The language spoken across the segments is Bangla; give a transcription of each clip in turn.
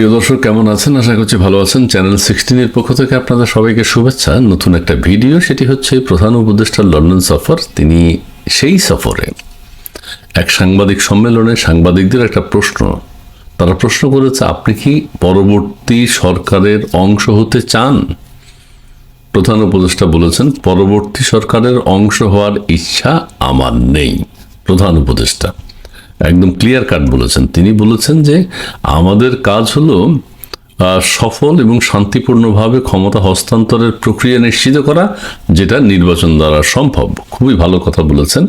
প্রিয় দর্শক, কেমন আছেন? আশা করছি ভালো আছেন। চ্যানেল সিক্সটিনের পক্ষ থেকে আপনাদের সবাইকে শুভেচ্ছা। নতুন একটা ভিডিও, সেটি হচ্ছে প্রধান উপদেষ্টার লন্ডন সফর। তিনি সেই সফরে এক সাংবাদিক সম্মেলনে সাংবাদিকদের একটা প্রশ্ন। তারা প্রশ্ন করেছে, আপনি কি পরবর্তী সরকারের অংশ হতে চান? প্রধান উপদেষ্টা বলেছেন, পরবর্তী সরকারের অংশ হওয়ার ইচ্ছা আমার নেই। প্রধান উপদেষ্টা একদম ক্লিয়ার কাট বলেছেন। তিনি বলেছেন যে আমাদের কাজ হলো সফল এবং শান্তিপূর্ণভাবে ক্ষমতা হস্তান্তরের প্রক্রিয়া নিশ্চিত করা, যেটা নির্বাচন দ্বারা সম্ভব। খুবই ভালো কথা বলেছেন।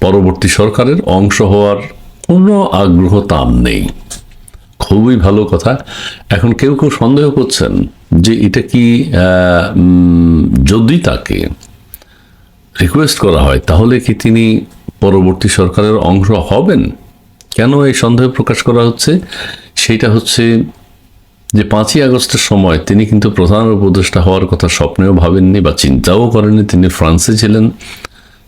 পরবর্তী সরকারের অংশ হওয়ার কোনো আগ্রহ তার নেই। খুবই ভালো কথা। এখন কেউ কেউ সন্দেহ করছেন যে এটা কি যদি তাকে রিকোয়েস্ট করা হয়, তাহলে কি তিনি পরবর্তী সরকারের অংশ হবেন? কেন এই সন্দেহ প্রকাশ করা হচ্ছে? সেটা হচ্ছে যে পাঁচই আগস্টের সময় তিনি কিন্তু প্রধান উপদেষ্টা হওয়ার কথা স্বপ্নেও ভাবেননি বা চিন্তাও করেননি। তিনি ফ্রান্সে ছিলেন।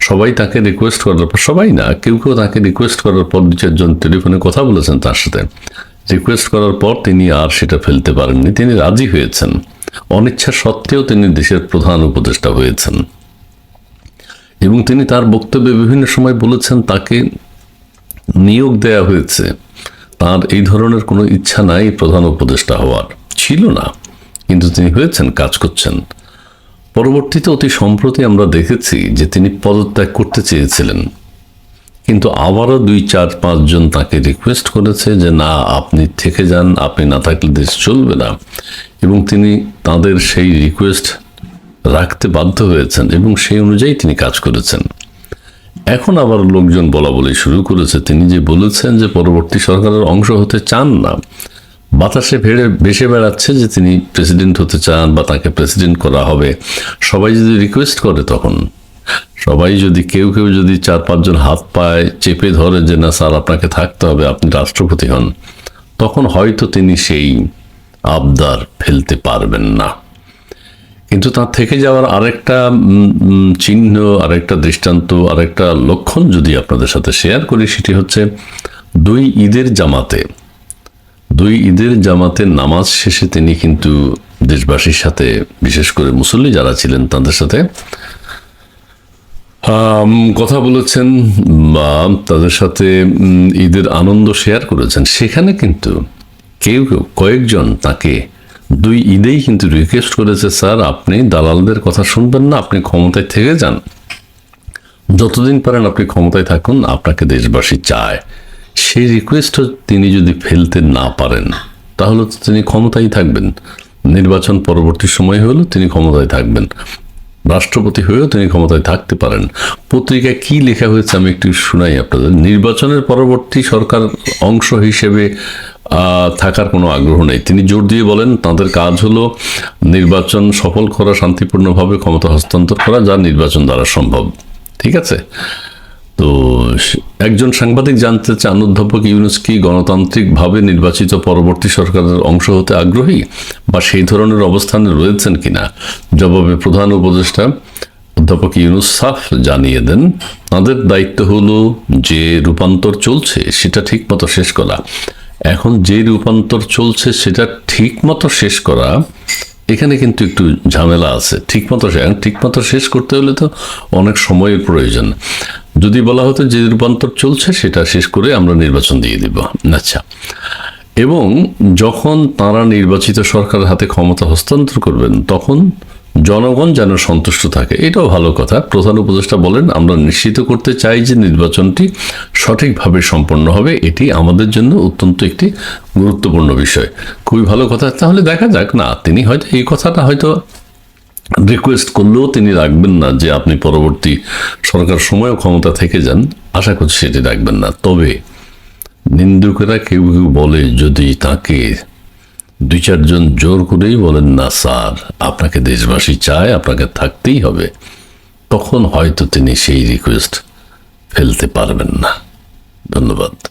সবাই তাকে রিকোয়েস্ট করার পর, সবাই না, কেউ কেউ তাকে রিকোয়েস্ট করার পর দু চারজন টেলিফোনে কথা বলেছেন তার সাথে। রিকোয়েস্ট করার পর তিনি আর সেটা ফেলতে পারেননি। তিনি রাজি হয়েছেন। অনিচ্ছা সত্ত্বেও তিনি দেশের প্রধান উপদেষ্টা হয়েছেন। এবং তিনি তার বক্তব্যে বিভিন্ন সময় বলেছেন তাকে নিয়োগ দেয়া হয়েছে। তার এই ধরনের কোনো ইচ্ছা নাই প্রধান উপদেষ্টা হওয়ার। ছিল না, কিন্তু তিনি হয়েছেন, কাজ করছেন। পরবর্তীতে অতি সম্প্রতি আমরা দেখেছি যে তিনি পদত্যাগ করতে চেয়েছিলেন। কিন্তু আবারও দুই, চার পাঁচজন তাকে রিকোয়েস্ট করেছে যে, না, আপনি থেকে যান, আপনি না থাকলে দেশ চলবে না। এবং তিনি তাদের সেই রিকোয়েস্ট রাখতে বাধ্য হয়েছেন এবং সেই অনুযায়ী তিনি কাজ করেছেন। এখন আবার লোকজন বলা বলি শুরু করেছে। তিনি যে বলেছেন যে পরবর্তী সরকারের অংশ হতে চান না। বাতাসে ভেড়ে ভেসে বেড়াচ্ছে যে তিনি প্রেসিডেন্ট হতে চান বা তাকে প্রেসিডেন্ট করা হবে। সবাই যদি রিকোয়েস্ট করে তখন। সবাই যদি কেউ কেউ যদি চার পাঁচজন হাত পায় চেপে ধরে যে, না স্যার, আপনাকে থাকতে হবে, আপনি রাষ্ট্রপতি হন। তখন হয়তো তিনি সেই আবদার ফেলতে পারবেন না। কিন্তু তার থেকে যাওয়ার আরেকটা চিহ্ন, আরেকটা দৃষ্টান্ত, আরেকটা লক্ষণ যদি আপনাদের সাথে শেয়ার করি, সেটি হচ্ছে দুই ঈদের জামাতে। দুই ঈদের জামাতে নামাজ শেষে তিনি কিন্তু দেশবাসীর সাথে, বিশেষ করে মুসল্লি যারা ছিলেন তাদের সাথে কথা বলেছেন বা তাদের সাথে ঈদের আনন্দ শেয়ার করেছেন। সেখানে কিন্তু কেউ কেউ কয়েকজন তাকে দুই ঈদেই কিন্তু রিকোয়েস্ট করেছে, স্যার, আপনি দালালদের কথা শুনবেন না, আপনি ক্ষমতায় থেকে যান। যতদিন পারেন আপনি ক্ষমতায় থাকুন, আপনাকে দেশবাসী চায়। সেই রিকোয়েস্ট তিনি যদি ফেলতে না পারেন, তাহলে তো তিনি ক্ষমতায় থাকবেন। নির্বাচন পরবর্তী সময় হলেও তিনি ক্ষমতায় থাকবেন। রাষ্ট্রপতি হয়েও তিনি ক্ষমতায় থাকতে পারেন। পত্রিকায় কি লেখা হয়েছে আমি একটু শোনাই আপনাদের। নির্বাচনের পরবর্তী সরকার অংশ হিসেবে থাকার কোনো আগ্রহ নেই। তিনি জোর দিয়ে বলেন, তাদের কাজ হলো নির্বাচন সফল করা, শান্তিপূর্ণভাবে ক্ষমতা হস্তান্তর করা, যা নির্বাচন দ্বারা সম্ভব। ঠিক আছে? তো একজন সাংবাদিক জানতে চান, অধ্যাপক ইউনুস কি গণতান্ত্রিকভাবে নির্বাচিত পরবর্তী সরকারের অংশ হতে আগ্রহী বা সেই ধরনের অবস্থানে রয়েছেন কিনা? জবাবে প্রধান উপদেষ্টা অধ্যাপক ইউনুস সাফ জানিয়ে দেন, তাদের দায়িত্ব হলো যে রূপান্তর চলছে, সেটা ঠিক মতো শেষ করা। এখন যে রূপান্তর চলছে সেটা ঠিক মতো শেষ করা, এখানে কিন্তু একটু ঝামেলা আছে। ঠিকমতো সে- ঠিকমতো শেষ করতে হলে তো অনেক সময়ের প্রয়োজন। যদি বলা হতো যে রূপান্তর চলছে, সেটা শেষ করে আমরা নির্বাচন দিয়ে দিব। আচ্ছা। এবং যখন তারা নির্বাচিত সরকারের হাতে ক্ষমতা হস্তান্তর করবেন, তখন জনগণ যেন সন্তুষ্ট থাকে। এটাও ভালো কথা। প্রধান উপদেষ্টা বলেন, আমরা নিশ্চিত করতে চাই যে নির্বাচনটি সঠিকভাবে সম্পন্ন হবে। এটি আমাদের জন্য অত্যন্ত একটি গুরুত্বপূর্ণ বিষয়। খুবই ভালো কথা। তাহলে দেখা যাক। না, তিনি হয়তো এই কথাটা হয়তো রিকোয়েস্ট করলেও তিনি রাখবেন না যে আপনি পরবর্তী সরকার সময়ও ক্ষমতা থেকে যান। আশা করছি সেটি রাখবেন না। তবে নিন্দুকেরা কেউ কেউ বলে, যদি তাকে দুই চারজন জোর করেই বলেন, না স্যার, আপনাকে দেশবাসী চায়, আপনাকে থাকতেই হবে। তখন হয়তো তিনি সেই রিকোয়েস্ট ফেলতে পারবেন না। ধন্যবাদ।